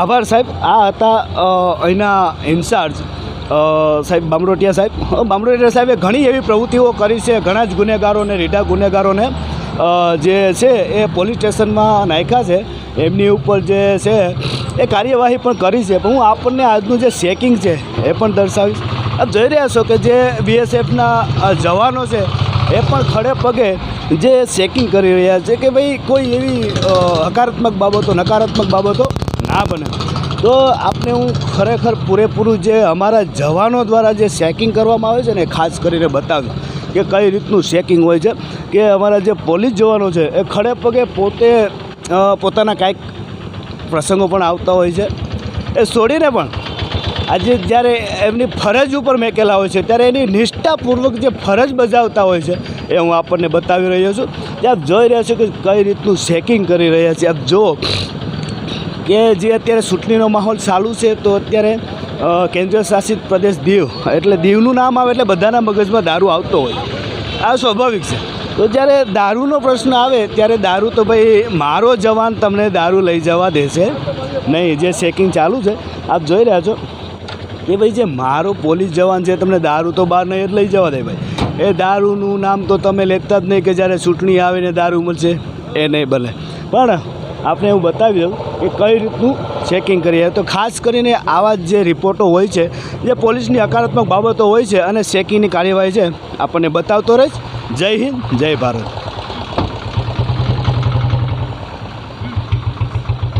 આભાર સાહેબ. આ હતા અહીંના ઇન્ચાર્જ સાહેબ બામરોટિયા સાહેબ. બામરોટિયા સાહેબે ઘણી એવી પ્રવૃત્તિઓ કરી છે, ઘણા જ ગુનેગારોને, રીઢા ગુનેગારોને. જે છે એ પોલીસ સ્ટેશનમાં નાખ્યા છે. એમની ઉપર જે છે એ કાર્યવાહી પણ કરી છે. પણ હું આપણને આજનું જે ચેકિંગ છે એ પણ દર્શાવીશ. આપ જોઈ રહ્યા છો કે જે બીએસએફના જવાનો છે, એ પણ ખડે પગે જે ચેકિંગ કરી રહ્યા છે કે ભાઈ કોઈ એવી હકારાત્મક બાબતો, નકારાત્મક બાબતો ના બને. તો આપને હું ખરેખર પૂરેપૂરું જે અમારા જવાનો દ્વારા જે ચેકિંગ કરવામાં આવે છે ને ખાસ કરીને બતાવ્યું કે કઈ રીતનું ચેકિંગ હોય છે. કે અમારા જે પોલીસ જવાનો છે એ ખડે પગે પોતે પોતાના કાંઈક પ્રસંગો પણ આવતા હોય છે. એ છોડીને પણ આજે જ્યારે એમની ફરજ ઉપર મેકેલા હોય છે, ત્યારે એની નિષ્ઠાપૂર્વક જે ફરજ બજાવતા હોય છે, એ હું આપણને બતાવી રહ્યો છું. આપ જોઈ રહ્યા છો કે કઈ રીતનું ચેકિંગ કરી રહ્યા છે. આપ જુઓ કે જે અત્યારે ચૂંટણીનો માહોલ ચાલુ છે, તો અત્યારે કેન્દ્ર શાસિત પ્રદેશ દીવ. એટલે દીવનું નામ આવે એટલે બધાના મગજમાં દારૂ આવતો હોય. આ સ્વાભાવિક છે. તો જ્યારે દારૂનો પ્રશ્ન આવે, ત્યારે દારૂ તો ભાઈ મારો જવાન તમને દારૂ લઈ જવા દેશે. નહીં, જે ચેકિંગ ચાલુ છે. આપ જોઈ રહ્યા છો કે ભાઈ જે મારો પોલીસ જવાન છે, તમને દારૂ તો બહાર નહીં લઈ જવા દે ભાઈ. એ દારૂનું નામ તો તમે લેતા જ નહીં કે જ્યારે ચૂંટણી આવે ને દારૂ મળશે. એ નહીં ભલે. પણ આપણે એવું બતાવી દઉં કે કઈ રીતનું ચેકિંગ કરીએ. તો ખાસ કરીને આવા જે રિપોર્ટો હોય છે, જે પોલીસની હકારાત્મક બાબતો હોય છે અને ચેકિંગની કાર્યવાહી છે, આપણને બતાવતો રહીશ. જય હિન્દ, જય ભારત.